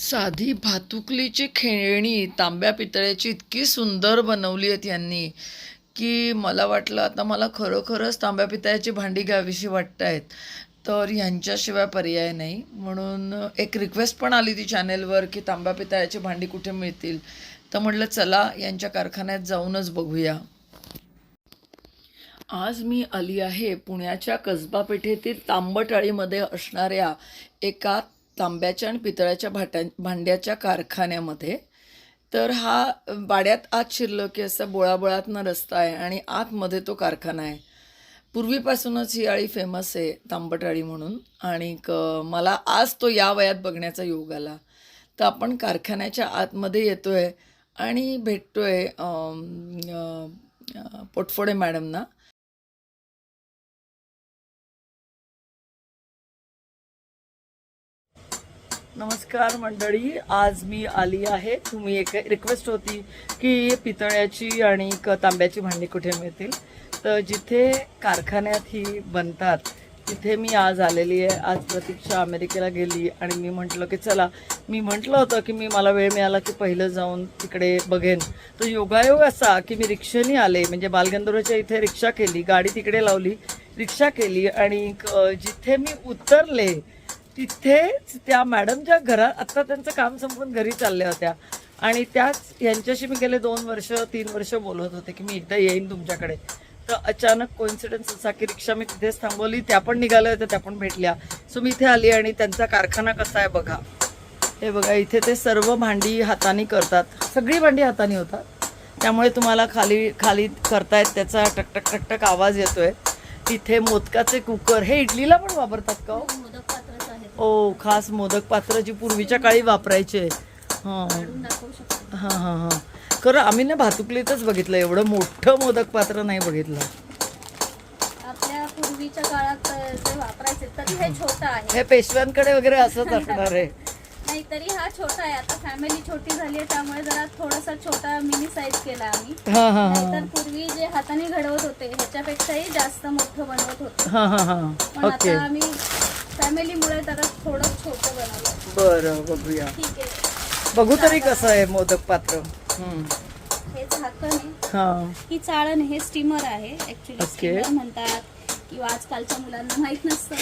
साधी भातुकलीची खेळणी तांब्या पितळ्याची इतकी सुंदर बनवली आहेत यांनी की मला वाटलं आता मला खरोखरच तांब्या पितळ्याची भांडी घ्यावीशी वाटत आहेत. तर ह्यांच्याशिवाय पर्याय नाही. म्हणून एक रिक्वेस्ट पण आली ती चॅनेलवर की तांब्या पितळ्याची भांडी कुठे मिळतील? तर म्हटलं चला यांच्या कारखान्यात जाऊनच बघूया. आज मी आली आहे पुण्याच्या कसबा पेठेतील तांबटाळीमध्ये असणाऱ्या एका तांब्याच्या आणि पितळ्याच्या भाट्या भांड्याच्या कारखान्यामध्ये. तर हा वाड्यात आत शिरलं की असा बोळाबोळातनं रस्ता आहे आणि आतमध्ये तो कारखाना आहे. पूर्वीपासूनच ही आळी फेमस आहे तांबटाळी म्हणून. आणि क मला आज तो या वयात बघण्याचा योग आला. तर आपण कारखान्याच्या आतमध्ये येतोय आणि भेटतोय आहे पोटफोडे मॅडमना. नमस्कार मंडळी आज मी आली आहे. तुम्ही एक रिक्वेस्ट होती की पितळ्याची आणि क- तांब्याची भांडी कुठे मिळतील? तर जिथे कारखान्यात ही बनतात तिथे मी आज आलेली आहे. आज प्रतीक्षा अमेरिकेला गेली आणि मी म्हटलं की चला मी म्हटलं होतं की मी मला वेळ मिळाला की पहिलं जाऊन तिकडे बघेन. तर योगायोग असा की मी रिक्षेने आले म्हणजे बालगंधर्वच्या इथे रिक्षा केली गाडी तिकडे लावली रिक्षा केली आणि जिथे मी उतरले तिथेच त्या मॅडमच्या घरात आत्ता त्यांचं काम संपून घरी चालल्या होत्या. आणि त्याच यांच्याशी मी गेले दोन वर्ष तीन वर्ष बोलत होते की मी एकदा येईन तुमच्याकडे. तर अचानक कोइन्सिडन्स असा की रिक्षा मी तिथेच थांबवली त्या पण निघाल्या होत्या त्या पण भेटल्या. सो मी इथे आली आणि त्यांचा कारखाना कसा आहे बघा. हे बघा इथे ते सर्व भांडी हाताने करतात. सगळी भांडी हाताने होतात. त्यामुळे तुम्हाला खाली खाली करतायत त्याचा टकटक टकटक आवाज येतोय. तिथे मोदकाचे कुकर हे इडलीला पण वापरतात का हो? ओ खास मोदक पात्र जी पूर्वीच्या काळी वापरायचे. हां. हां हां हां. खरं आम्ही ना भातुकलीतच बघितलं एवढं मोठं मोदक पात्र नाही बघितलं. आपल्या पूर्वीच्या काळात जे वापरायचे तरी हे छोटं आहे. हे पेशव्यांकडे वगैरे असंच असणार आहे. नाही तरी हा छोटा आहे. आता फॅमिली छोटी झाली आहे त्यामुळे जरा थोडासा छोटा मिनी साईज केला आम्ही. हां हां हां. नाहीतर पूर्वी जे हाताने घडवत होते ह्याच्यापेक्षाही जास्त मोठं बनवत होते. हां हां हां. पण ओके. आता आम्ही फॅमिलीमुळे जरा थोडं छोटं बनवलं बरं बघूया. ठीक आहे. बघू तरी कसं आहे मोदक पात्र. हम्म. हे झाकण आहे. हां. ही चाळण हे स्टीमर आहे. Actually Okay. स्टीमर म्हणतात. किंवा आजकालच्या मुलांना माहीत नसतं.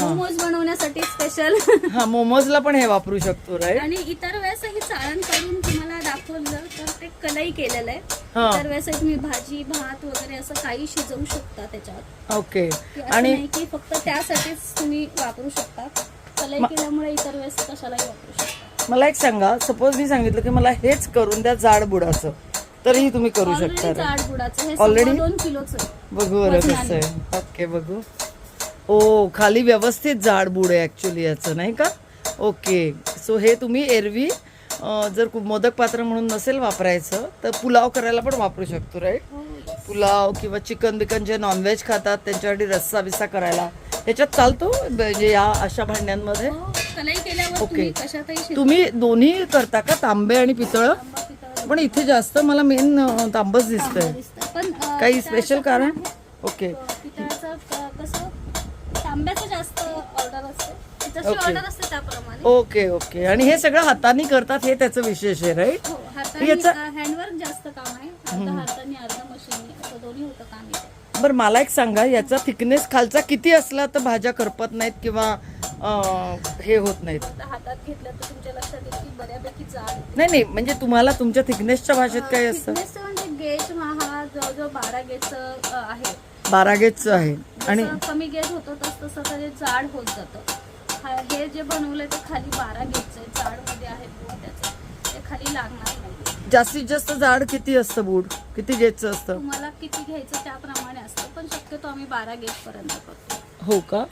मोमोज बनवण्यासाठी स्पेशल हां मोमोजला पण हे वापरू शकतो राईट आणि इतर वेळेस ही चाळण करून तुम्हाला दाखवलं तर ते कलई केलेलं आहे. हा. इतर वेळेस तुम्ही भाजी भात वगैरे असं काही शिजवू शकता त्याच्यात. ओके. की असं आणि नाही की फक्त त्यासाठीच तुम्ही वापरू शकता. कलई म- केल्यामुळे इतर वेळेस कशालाही वापरू शकता. मला एक सांगा सपोज मी सांगितलं की मला हेच करून द्या जाड बुडाचं तरीही तुम्ही करू ऑलरेडी शकता जाड बुडाचं हे Already? सव्वा दोन किलोचं आहे. बघू बरं कसं. आहे. ओके बघू. ओ खाली व्यवस्थित जाड बुड आहे ॲक्च्युली याचं नाही का? ओके. सो हे तुम्ही एरवी जर मोदक पात्र म्हणून नसेल वापरायचं तर पुलाव करायला पण वापरू शकतो राईट हो. पुलाव किंवा चिकन बिकन जे नॉनव्हेज खातात त्यांच्यासाठी रस्सा बिस्सा करायला. ह्याच्यात चालतो म्हणजे या अशा भांड्यांमध्ये? हो, ओके. तुम्ही शिजवू. तुम्ही दोन्ही करता का तांबे आणि पितळ? पण इथे जास्त मला मेन तांबच दिसतंय. काही स्पेशल कारण. ओके तांब्याचं जास्त ऑर्डर असते. ओके. ओके ओके आणि हे सगळं हाताने करतात हे त्याचं विशेष आहे राईट हो हाताने याचा- हँडवर्क जास्त काम आहे. अर्धा हाताने अर्धा मशीन असं दोन्ही होतं काम इथे. बरं मला एक सांगा याचा थिकनेस खालचा किती असला तर भाज्या करपत नाहीत किंवा हे होत नाहीत? आता हातात घेतलं तर तुमच्या लक्षात येईल की बऱ्यापैकी जाड आहे. नाही नाही म्हणजे तुम्हाला तुमच्या थिकनेसच्या भाषेत काय असतं? म्हणजे गेज हा जवळजवळ बारा गेजचं आहे. बारा गेजचं आहे. आणि कमी गेज होतं तसं जाड होत जातं. हा- हे जे बनवलंय ते खाली बारा गेजचं आहे जाडमध्ये आहे बोट त्याचं. ते खाली लागणार नाही. जास्तीत जास्त जाड किती असतं बूट किती गेजचं असतं? तुम्हाला किती घ्यायचं त्याप्रमाणे असतं पण शक्यतो आम्ही बारा गेज पर्यंत करतो. हो का?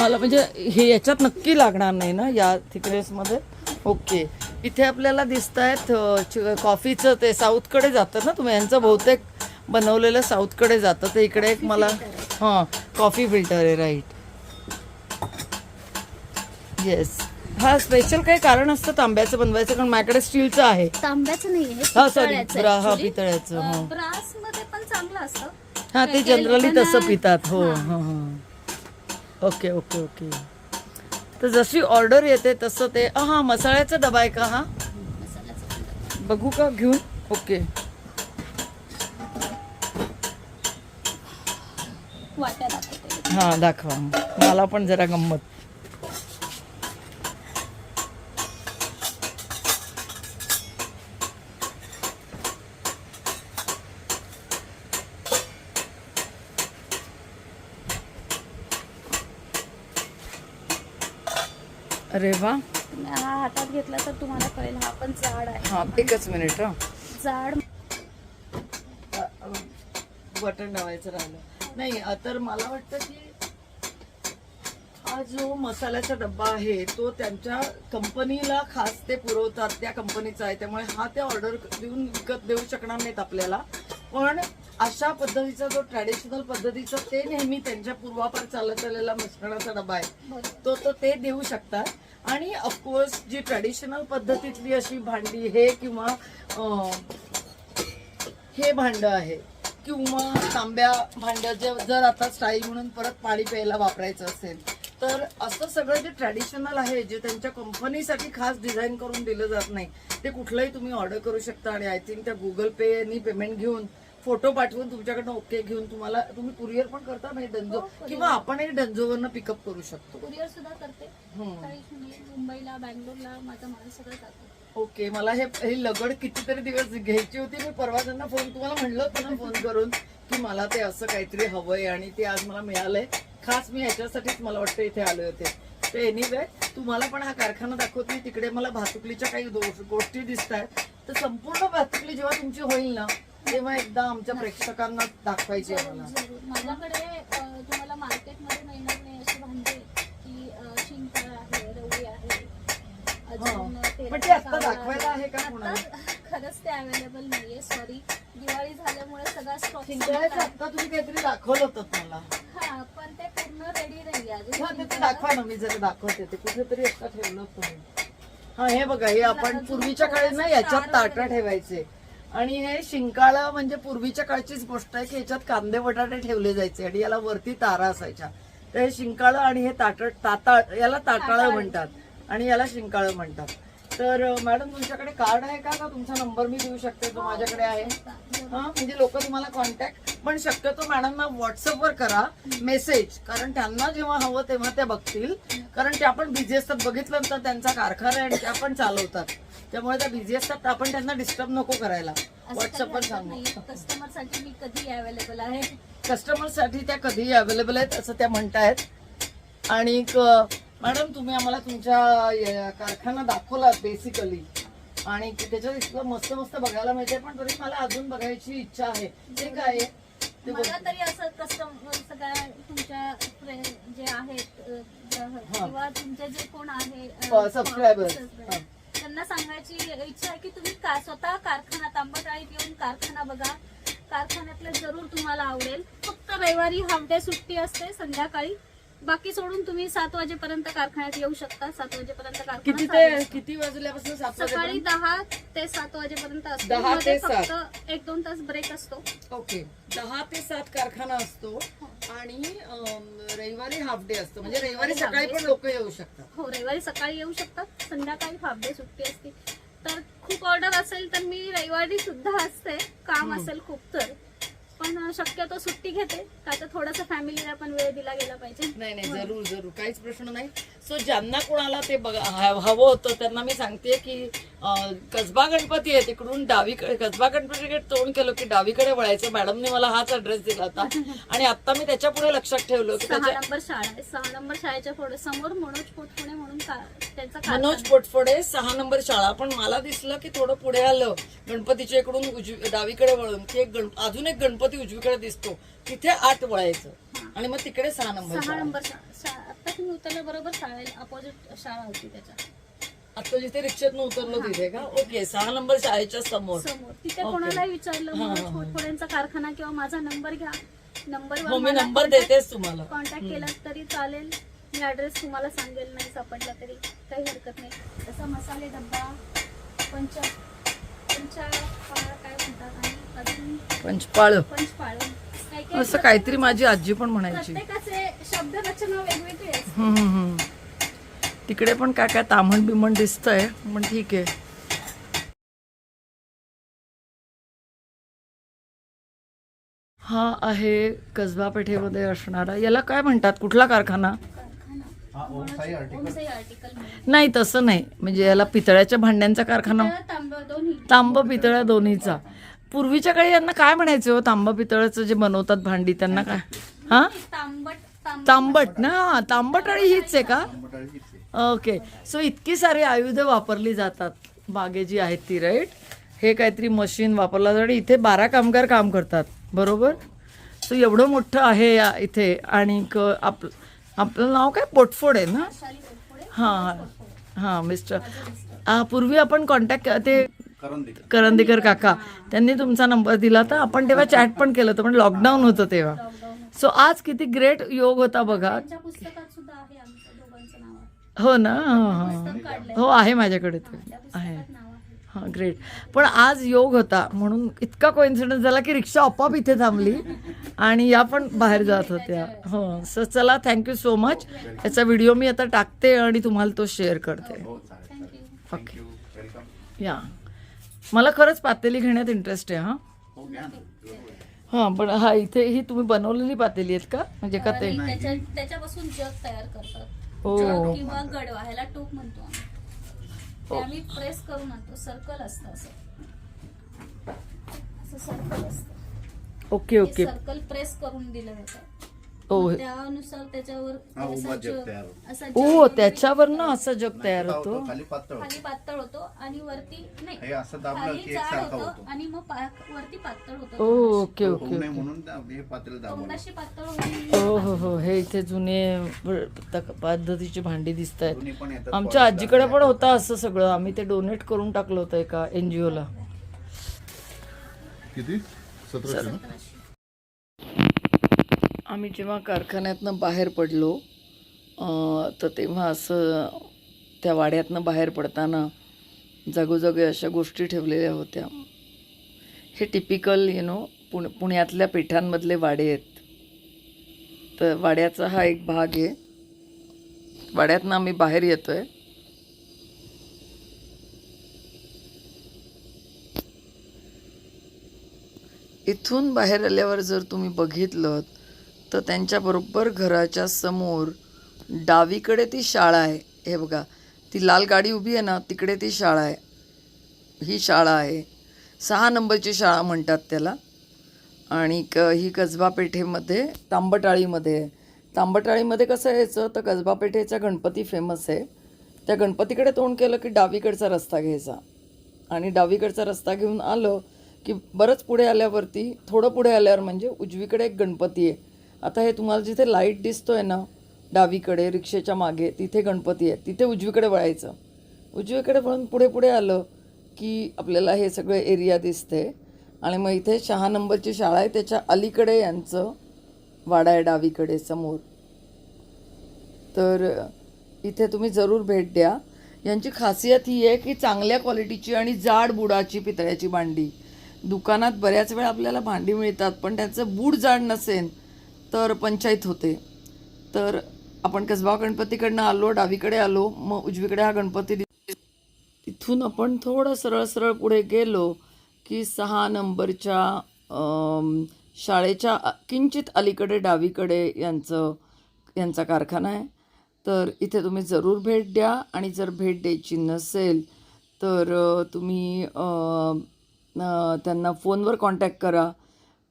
मला म्हणजे हे याच्यात नक्की लागणार नाही ना या थिकनेसमध्ये? ओके. इथे आपल्याला दिसत आहेत कॉफीचं ते साऊथकडे जातं ना तुम्ही? यांचं बहुतेक बनवलेलं साऊथकडे जातं. ते इकडे एक मला हां कॉफी फिल्टर आहे राईट. येस हा स्पेशल काही कारण असतं तांब्याचं बनवायचं कारण माझ्याकडे स्टीलचं आहे. तांब्याचं नाही हे हा सॉरी पितळ्याचं ब्रा हा actually. पितळ्याचं अं, हो. ब्रासमध्ये पण चांगलं असतं. हा ते काही- काही जनरली लोकांना- तसं पितात हो हा. हां हां. Okay okay okay. तर जशी ऑर्डर येते तसं ते हा मसाल्याचा डबा आहे का हा? मसाल्याचा पण डबा. बघू का घेऊन ओके. वाट्या दाखवते. हा दाखवा. मला पण जरा गंमत. अरे वा. हा हातात घेतला तर तुम्हाला कळेल हा पण जाड आहे. हा एकच मिनिट हा. जाड. बटन लावायचं राहिलं. नाही तर मला वाटतं की हा जो मसाल्याचा डब्बा आहे तो त्यांच्या कंपनीला खास ते पुरवतात त्या कंपनीचा आहे. त्यामुळे हा ते ऑर्डर देऊन विकत देऊ शकणार नाहीत आपल्याला. पण अशा पद्धतीचा जो ट्रॅडिशनल पद्धतीचा ते नेहमी त्यांच्या पूर्वापार चालत आलेला मिश्रणाचा डबा आहे. तो तो ते देऊ शकतात. आणि ऑफकोर्स जी ट्रॅडिशनल पद्धतीतली अशी भांडी हे किंवा हे भांड आहे किंवा तांब्या भांड्याचे जर आता स्टाईल म्हणून परत पाणी प्यायला वापरायचं असेल तर असं सगळं जे ट्रॅडिशनल आहे जे त्यांच्या कंपनीसाठी खास डिझाईन करून दिलं जात नाही ते कुठलंही तुम्ही ऑर्डर करू शकता. आणि आय थिंक त्या गुगल पेनी पेमेंट घेऊन फोटो पाठवून तुमच्याकडनं ओके घेऊन तुम्हाला तुम्ही कुरिअर पण करता नाही डंजो? हो, courier. किंवा आपणही डंजोवरनं पिकअप करू शकतो. कुरिअर सुद्धा करते. हम्म. काही मी मुंबईला बँगलोरला माझा माल सगळं जातो. ओके मला हे ही लगड कितीतरी दिवस घ्यायची होती मी परवा त्यांना फोन तुम्हाला म्हणलं होतं ना फोन करून की मला ते असं काहीतरी हवंय आणि ते आज मला मिळालंय. खास मी ह्याच्यासाठीच मला वाटतं इथे आले होते ते एनिवे तुम्हाला पण हा कारखाना दाखवते तिकडे मला भातुकलीच्या काही गोष्टी दिसत आहेत तर संपूर्ण भातुकली जेव्हा तुमची होईल ना तेव्हा एकदा आमच्या प्रेक्षकांना दाखवायची आहे मला. माझ्याकडे अ, तुम्हाला मार्केटमध्ये मिळणार नाही अशी भांडी की अ, आहे रवळी आहे अजून हा. तेलाचा पण ते आत्ता कावळा दाखवायला आहे का कोणाला? आत्ता खरंच ते अवेलेबल नाहीये सॉरी दिवाळी झाल्यामुळे सगळा स्टॉक तुम्ही काहीतरी दाखवलं होतं मला हा पण ते पूर्ण रेडी नाहीये अजून हा ते- ते शिंकाला. दाखवा ना मी जरा दाखवते ते कुठेतरी ठेवलं होतं मी हा हे बघा हे आपण पूर्वीच्या काळी ना याच्यात ताटं ठेवायचे आणि हे शिंकाळा म्हणजे पूर्वीच्या काळचीच गोष्ट आहे की याच्यात कांदे बटाटे ठेवले जायचे आणि याला वरती तारा असायच्या. तर हे शिंकाळं आणि हे ताट ताताळ याला ताटाळं. म्हणतात आणि याला शिंकाळं म्हणतात. तर मॅडम तुमच्याकडे कार्ड आहे का? का तुमचा नंबर मी देऊ शकते? तो माझ्याकडे आहे. हा? म्हणजे लोक तुम्हाला कॉन्टॅक्ट पण शक्यतो मॅडमना व्हॉट्सअपवर करा मेसेज कारण त्यांना जेव्हा हवं तेव्हा त्या बघतील. कारण त्या पण बिझी असतात बघितलं तर त्यांचा कारखाना आहे आणि त्या पण चालवतात. त्यामुळे त्या बिझी असतात आपण त्यांना डिस्टर्ब नको करायला. व्हॉट्सअपवर सांगू. कस्टमरसाठी मी कधी अवेलेबल आहे? कस्टमरसाठी त्या कधीही अवेलेबल आहेत असं त्या म्हणतायत. आणि मॅडम तुम्ही आम्हाला तुमच्या कारखाना दाखवला बेसिकली आणि त्याच्यात इतकं मस्त मस्त बघायला मिळते पण तरी मला अजून बघायची इच्छा आहे. ते काय आहे? ते मला तरी असं कस्टमर सगळ्या तुमच्या जे आहेत अ, हा. किंवा तुमचे जे कोण आहे अ, हा. त्यांना सांगायची इच्छा आहे की तुम्ही का स्वतः कारखाना तांबटाळीत येऊन कारखाना बघा. कारखान्यातलं जरूर तुम्हाला आवडेल. फक्त रविवारी हाफ डे सुट्टी असते संध्याकाळी. बाकी सोडून तुम्ही सात वाजेपर्यंत कारखान्यात येऊ शकता. सात वाजेपर्यंत किती कारखाना ते. किती वाजल्यापासून सात सकाळी वाजेपर्यंत दहा ते सात वाजेपर्यंत असतो. दहा ते. फक्त एक दोन तास ब्रेक असतो. ओके. दहा ते सात कारखाना असतो आणि अम, रविवारी हाफ डे असतो. म्हणजे रविवारी रविवारी सकाळी पण. लोक येऊ शकतात. हो रविवारी सकाळी येऊ शकतात. संध्याकाळी हाफ डे सुट्टी असते. तर खूप ऑर्डर असेल तर मी रविवारी सुद्धा असते. काम हम्म. असेल खूप तर. पण शक्यतो सुट्टी घेते. का तर थोडस फॅमिलीला पण वेळ दिला गेला पाहिजे. नाही नाही जरूर जरूर. काहीच प्रश्न नाही. सो ज्यांना कोणाला ते बघा हवं होतं त्यांना मी सांगते की कसबा गणपती आहे तिकडून डावीकडे कसबा गणपतीकडे तोंड केलं की डावीकडे वळायचं. मॅडमने मला हाच ऍड्रेस दिला होता. आणि आता मी त्याच्या पुढे लक्षात ठेवलं की सहा त्याच्या नंबर शाळा आहे. सहा नंबर शाळेच्या पुढे समोर मनोज पोटपुणे म्हणून का- त्यांचा मनोज पोटफोडे सहा नंबर शाळा. पण मला दिसलं की थोडं पुढे आलं. गणपतीच्या इकडून उजवी डावीकडे वळून की एक गण अजून एक गणपती उजवीकडे दिसतो. तिथे आत वळायचं. आणि मग तिकडे सहा नंबर सहा नंबर आता तुम्ही उतरल्या बरोबर शाळेला अपोजिट शाळा होती त्याच्या. आता जिथे रिक्षेतनं उतरलो तिथे का? ओके सहा नंबर शाळेच्या समोर. समोर. तिथे. कोणालाही विचारलं. पोटपुळेंचा कारखाना किंवा माझा नंबर घ्या. नंबर हो मी नंबर देतेच तुम्हाला. कॉन्टॅक्ट केला तरी चालेल. मी ऍड्रेस तुम्हाला सांगेल नाही सापडला तरी. काही हरकत नाही. तसा मसाले डब्बा पंच पंचा काय म्हणतात आणि अजून? पंचपाळ पंचपाळ असं काहीतरी माझी आजी पण म्हणायची. तिकडे पण काय काय तामण बिमण दिसतंय पण ठीक आहे. हा आहे कसबा पेठेमध्ये असणारा. याला काय म्हणतात? कुठला कारखाना? नाही तसं नाही. म्हणजे याला पितळ्याच्या भांड्यांचा कारखाना? तांब पितळ्या दोन्हीचा. पूर्वीच्या काळी यांना काय म्हणायचं? हो तांब पितळाचं जे बनवतात भांडी त्यांना काय? हा? तांबट तांब तांबट ना हा, तांबट आणि हीच आहे का? ओके. सो इतकी सारी आयुधं वापरली जातात. बागे जी आहेत ती राईट हे काहीतरी मशीन वापरलं जातं. आणि इथे बारा कामगार काम करतात. बरोबर? सो एवढं मोठं आहे या इथे. आणि आप आपलं नाव काय? पोटफोड आहे ना. हां हां. मिस्टर. पूर्वी आपण कॉन्टॅक्ट ते करंदीकर. काका. त्यांनी तुमचा नंबर दिला तर आपण तेव्हा चॅट पण केलं होतं पण लॉकडाऊन होतं तेव्हा. सो आज किती ग्रेट योग होता बघा. त्यांच्या पुस्तकात सुद्धा आहे आमच्या दोघांचं नाव आहे. हो ना? हां, हां. हो आहे माझ्याकडे ते आहे पुस्तकात नाव आहे. हां ग्रेट पण आज योग होता म्हणून इतका कोइन्सिडन्स झाला की रिक्षा आपोआप इथे थांबली आणि या पण बाहेर जात होत्या. हो सो चला थँक्यू सो मच याचा व्हिडिओ मी आता टाकते आणि तुम्हाला तो शेअर करते. ओके या मला खरंच पातेली घेण्यात इंटरेस्ट आहे हां. हां पण हा इथे ही तुम्ही बनवलेली पातेली आहेत का? म्हणजे का ते? त्याच्या त्याच्यापासून जग तयार करतात. जग किंवा गडवा ह्याला टोप म्हणतो आम्ही. ते आम्ही प्रेस करून आणतो. सर्कल असतं असं. असं सर्कल असतं. Okay okay. सर्कल प्रेस करून दिलं जातं. ओ त्यानुसार त्याच्यावर हा, उभा असा जग जग- तयार होतो. असा ओ जग त्याच्यावर ना असं जग तयार होतो. खाली पातळ होतं. खाली पातळ होतो आणि वरती नाही हे असं दाबलं खाली की जाड एकसारखा होतो होतो. आणि मग पा- वरती पातळ ओ होतो ओके होऊ ओके नये ओके. म्हणून दा- हे पातळ दाबलं तोंडाशी पातळ होऊन हो हो हो हे इथे जुने तक- पद्धतीची भांडी दिसत आहेत दोन्ही पण येतात आमच्या आजीकडे पण होतं असं सगळं. आम्ही ते डोनेट करून टाकलं होतं एका एनजीओला किती? सतराशे ना? आम्ही जेव्हा कारखान्यातनं बाहेर पडलो तर तेव्हा असं त्या वाड्यातनं बाहेर पडताना जागोजागी अशा गोष्टी ठेवलेल्या होत्या. हे टिपिकल यु नो पुण पुण्यातल्या पेठांमधले वाडे आहेत. तर वाड्याचा हा एक भाग आहे. वाड्यातनं आम्ही बाहेर येतो आहे इथून बाहेर आल्यावर जर तुम्ही बघितलं तर त्यांच्याबरोबर घराच्या समोर डावीकडे ती शाळा आहे. हे बघा ती लाल गाडी उभी आहे ना तिकडे ती शाळा आहे. ही शाळा आहे. सहा नंबरची शाळा म्हणतात त्याला. आणि क ही कसबा पेठेमध्ये तांबटाळीमध्ये आहे. तांबटाळीमध्ये कसं यायचं तर कसबा पेठेचा गणपती फेमस आहे. त्या गणपतीकडे तोंड केलं की डावीकडचा रस्ता घ्यायचा. आणि डावीकडचा रस्ता घेऊन आलं की बरंच पुढे आल्यावरती थोडं पुढे आल्यावर म्हणजे उजवीकडे एक गणपती आहे. आता हे तुम्हाला जिथे लाइट दिसतोय ना डावीकडे रिक्षेच्या मागे तिथे गणपती आहे. तिथे उजवीकडे वळायचं. उजवीकडे वळून पुढे पुढे आलं की आपल्याला हे सगळे एरिया दिसते. आणि मग इथे शहा नंबरची शाळा आहे त्याच्या अलीकडे यांचं वाडा आहे डावीकडे समोर. तर इथे तुम्ही जरूर भेट द्या. यांची खासियत ही आहे की चांगल्या क्वालिटीची आणि जाड बुडाची पितळ्याची भांडी. दुकानात बऱ्याच वेळा आपल्याला भांडी मिळतात पण त्याचं बूड जाड नसेल तर पंचायत होते. तर आपण कसबा गणपतीकडनं आलो डावीकडे आलो मग उजवीकडे हा गणपती तिथून आपण थोडं सरळ सरळ पुढे गेलो की सहा नंबरच्या शाळेच्या किंचित अलीकडे डावीकडे यांचं यांचा कारखाना आहे. तर इथे तुम्ही जरूर भेट द्या आणि जर भेट द्यायची नसेल तर तुम्ही त्यांना फोनवर कॉन्टॅक्ट करा.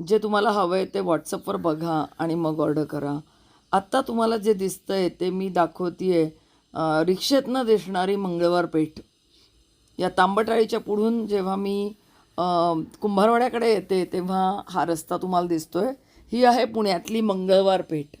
जे तुम्हाला हवं आहे ते व्हॉट्सअपवर बघा आणि मग ऑर्डर करा. आत्ता तुम्हाला जे दिसतं आहे ते मी दाखवते आहे रिक्षेतनं दिसणारी मंगळवार पेठ. या तांबटाळीच्या पुढून जेव्हा मी कुंभारवाड्याकडे येते तेव्हा हा रस्ता तुम्हाला दिसतोय. ही आहे पुण्यातली मंगळवार पेठ.